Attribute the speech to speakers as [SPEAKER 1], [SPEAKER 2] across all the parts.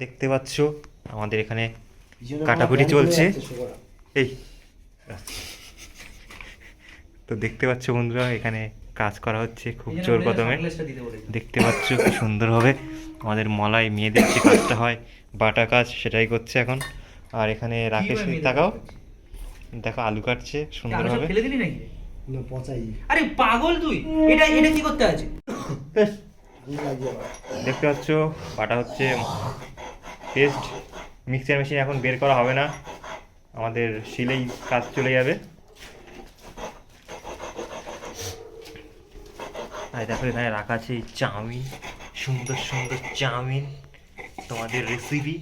[SPEAKER 1] দেখতে পাচ্ছ আমাদের এখানে কাটাকুটি চলছে। এই তো দেখতে পাচ্ছ বন্ধুরা এখানে কাজ করা হচ্ছে খুব জোর কদমে। দেখতে পাচ্ছ কি সুন্দরভাবে আমাদের মলাই মেয়েদের যে কাজটা হয় বাটা কাজ সেটাই করছে এখন। আর এখানে রাকেশ তাকাও। দেখো আলু কাটছে সুন্দরভাবে
[SPEAKER 2] ফেলে দিলি নাকি? রে?
[SPEAKER 3] না পচাই।
[SPEAKER 2] আরে পাগল তুই! এটা এটা কি করতে আছে?
[SPEAKER 3] আমি লাগিয়ে দাও।
[SPEAKER 1] দেখতে পাচ্ছ বাটা হচ্ছে পেস্ট মিক্সচার মেশিন এখন বের করা হবে না। আমাদের শিলেই কাজ চলে যাবে। আর দেখো, এখানে রাখা আছে চাউমিন। সুন্দর সুন্দর চাউমিন। তোমাদের রেসিপি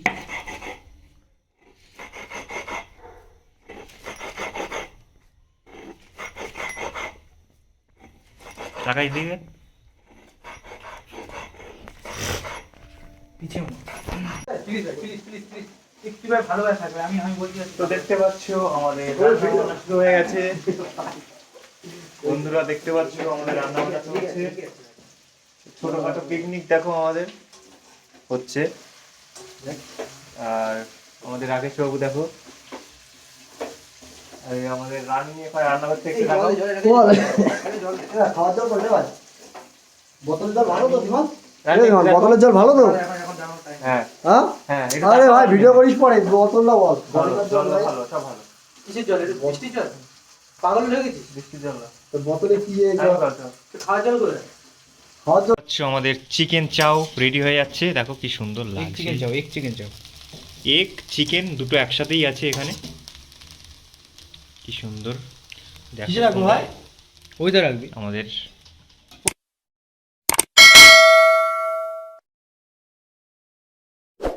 [SPEAKER 1] রাখাই দিবে
[SPEAKER 2] পিছিয়ে প্লিজ প্লিজ প্লিজ প্লিজ একটু ভাই ভালোভাবে থাকবে আমি আমি বলছি
[SPEAKER 1] তো দেখতে পাচ্ছ আমাদের রান্না বান্না শুরু হয়ে গেছে বন্ধুরা দেখতে পাচ্ছ আমাদের রান্না বান্না চলছে ছোটখাটো পিকনিক দেখো আমাদের হচ্ছে আর আমাদের রাকেশ বাবু দেখো আর আমাদের রানী এখন রান্না করতে একটু দেখো
[SPEAKER 3] খাওয়া দাওয়া করলে বোতলের জল ভালো তো। বোতলের জল ভালো তো
[SPEAKER 2] এখন এখন জানো টাইম
[SPEAKER 1] হ্যাঁ।
[SPEAKER 3] হ্যাঁ?
[SPEAKER 1] হ্যাঁ
[SPEAKER 3] আরে
[SPEAKER 1] দেখো।
[SPEAKER 3] ভাই ভিডিও করিস পরে বল।
[SPEAKER 1] ভালো
[SPEAKER 2] কিসের জল? বৃষ্টির জল? পাগল হয়ে গেছিস?
[SPEAKER 1] বৃষ্টির জল না।
[SPEAKER 3] তো বোতলে কি
[SPEAKER 2] খাওয়া জল? করে
[SPEAKER 1] হচ্ছে আমাদের চিকেন চাও রেডি হয়ে যাচ্ছে। দেখো কি সুন্দর লাগছে।
[SPEAKER 2] চিকেন চাও এক চিকেন চাও
[SPEAKER 1] এগ চিকেন দুটো একসাথেই আছে এখানে। কি সুন্দর। দেখো
[SPEAKER 2] ভাই? ওইটা রাখবি।
[SPEAKER 1] আমাদের